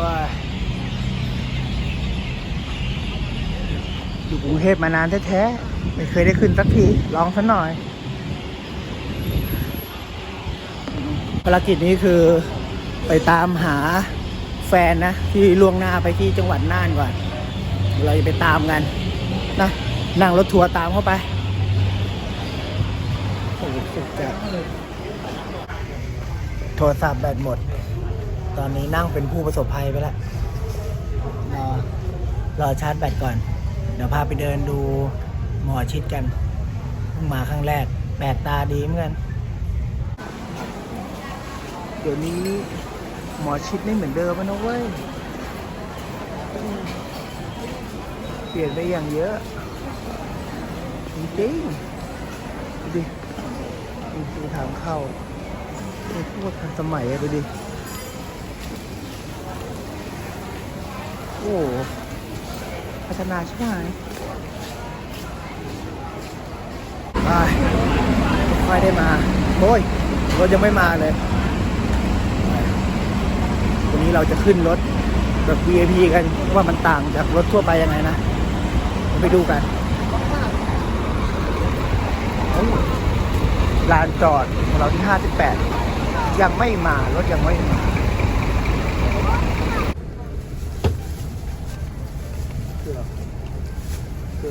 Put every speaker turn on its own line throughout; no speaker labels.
ว้าอยู่กรุงเทพมานานแท้ๆ ไม่เคยได้ขึ้นสักที ลองสักหน่อย ภารกิจนี้คือไปตามหาแฟนนะ ที่ล่วงหน้าไปที่จังหวัดน่านก่อน เราจะไปตามกันนะนั่งรถทัวร์ตามเข้าไปโอ้โหสุดจัดโทรศัพท์แบตหมด ตอนนี้นั่งเป็นผู้ประสบภัยไปแล้วรอรอชาร์จแบตก่อน เดี๋ยวพาไปเดินดูหมอชิดกันเพิ่งมาครั้งแรกแปลกตาดีเหมือนกัน เดี๋ยวนี้หมอชิดไม่เหมือนเดิมแล้วนะเว้ย เปลี่ยนไปอย่างเยอะ จริงๆดูดิดูดูทางเข้าดูพวกทันสมัยอะดูดิ โอ้พัฒนาใช่ไหมไปไม่ได้มา โอ้ย รถยังไม่มาเลย วันนี้เราจะขึ้นรถแบบ VIP กันว่ามันต่างจากรถทั่วไปยังไงนะ ไปดูกันลานจอดของเราที่ 58 ยังไม่มา รถยังไม่มาคืออะไร คื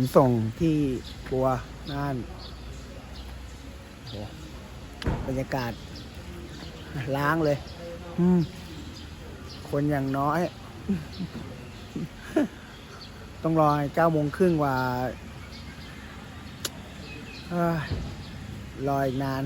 นส่งที่ปัวน่านบรรยากาศ ล้างเลย อืม คนอย่างน้อย ต้องรอเก้าโมงครึ่งว่าอรออีกนาน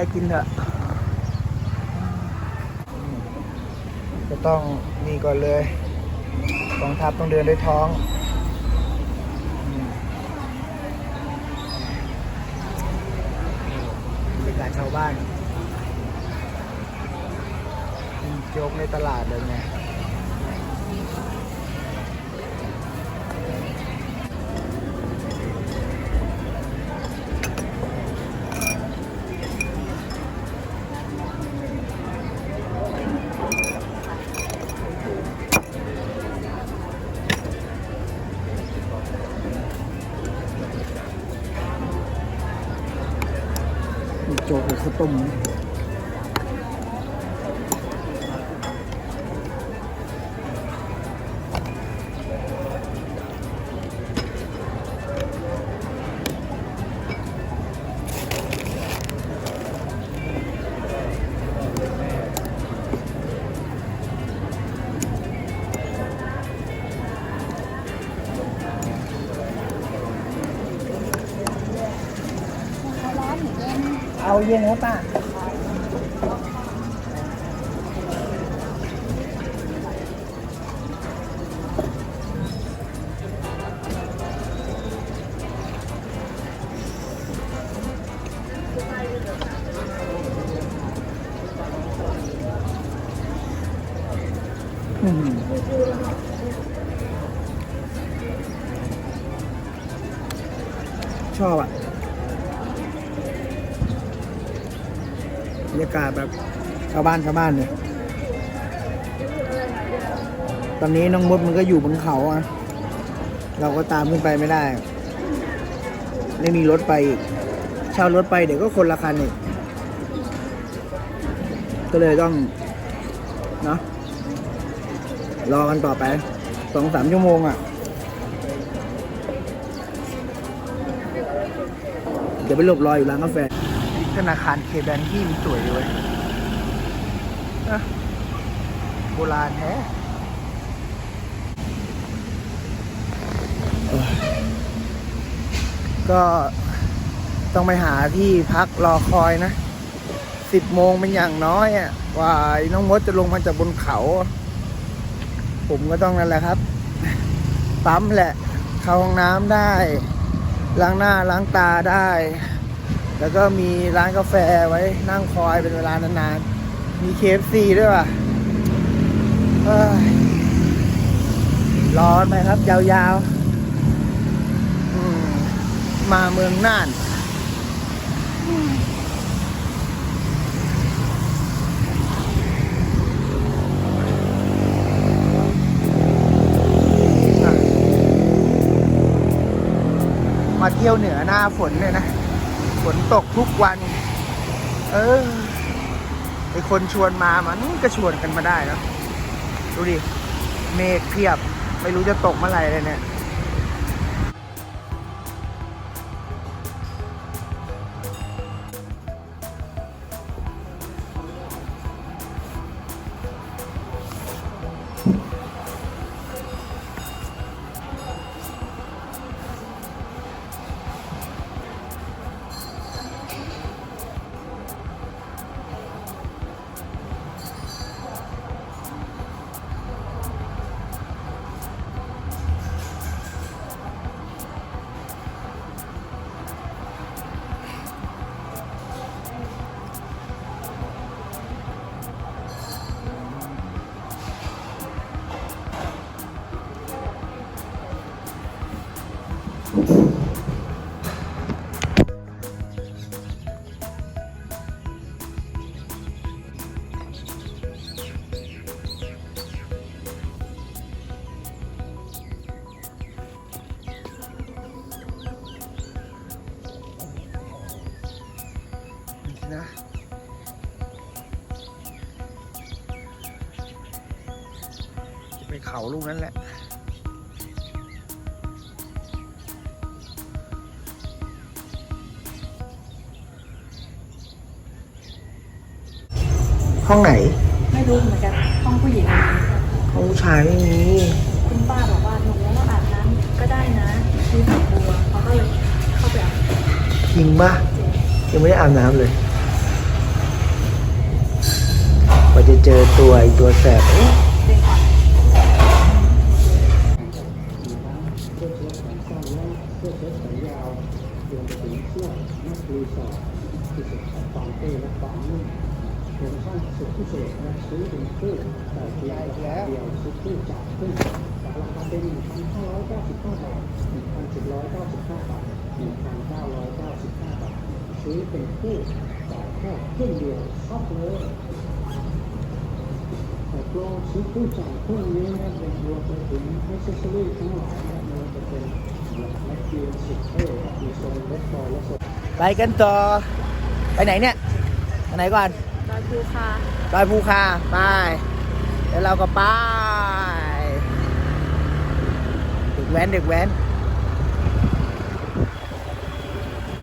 อะไรกินเถอะจะต้องนี่ก่อนเลยกองทัพต้องเดินด้วยท้อง บรรยากาศชาวบ้านกินโจ๊กในตลาดเลยไง ต้ม เอาเย็นครับป้าอืมชอบอะากาศแบบชาวบ้านชาวบ้านเนี่ย ตอนนี้น้องมดมันก็อยู่บนเขาอะ เราก็ตามขึ้นไปไม่ได้ ไม่มีรถไปอีกเช่ารถไปเดี๋ยวก็คนละคันอีกก็เลยต้องเนาะรอกันต่อไปสองสามชั่วโมงอะ เดี๋ยวไปหลบรออยู่ร้านกาแฟ ธนาคารเคแบงที่มันสวยดีเว้ยโบราณแท้ก็ต้องไปหาที่พักรอคอยนะสิบโมงเป็นอย่างน้อยอะว่าน้องมดจะลงมาจากบนเขา ผมก็ต้องนั่นแหละครับ ปั๊มแหละ เข้าห้องน้ำได้ ล้างหน้าล้างตาได้ แล้วก็มีร้านกาแฟไว้นั่งคอยเป็นเวลานานๆ มีเคฟซีด้วยว่ะเอ้ยรอไปครับ ยาวๆ มาเมืองน่านมาเที่ยวเหนือหน้าฝนเนี่ยนะ ฝนตกทุกวัน เออไอคนชวนมามันก็ชวนกันมาได้นะดูดิ เมฆเพียบ ไม่รู้จะตกเมื่อไหร่เลยเนี่ย นะจะไปเขาลูกนั้นแหละ ห้องไหน
ไม่รู้เหมือนกันห้องผู้หญิงห้อง
ผู้ชายไม่มี
คุณป้าบอกว่าหนูว่าอาบน้ำก็ได้นะมีฝักบัวเขาก็เลยเข้าไปอาบ
จริงปะยังไม่ได้อาบน้ำเลยกว่าจะเจอตัวอีกตัวแสบเนื้อ
ถึงขั้นสุดพิเศษนะซื้อถึงคู่แต
่เพียงเดียวซื้อคู
่จากขึ้นจากราคาเป็น1,595บาท1,795บาท1,995บาทซื้อเป็นคู่จากแค่ครึ่งเดียวซับเลยแต่โปรซื้อคู่จากพวกนี้นะเป็นรวมไปถึงแอคเซสซอรี่ทั้งหลายนะมันจะเป็นแม็กซ์สิบเท่มีโซนเล็กบและโซน
ไปกันต่อไปไหนเนี่ยไปไหนก่อน
ดอยภูคา
ดอยภูคาไปแล้วเราก็ไปเด็กแว้นเด็กแว้น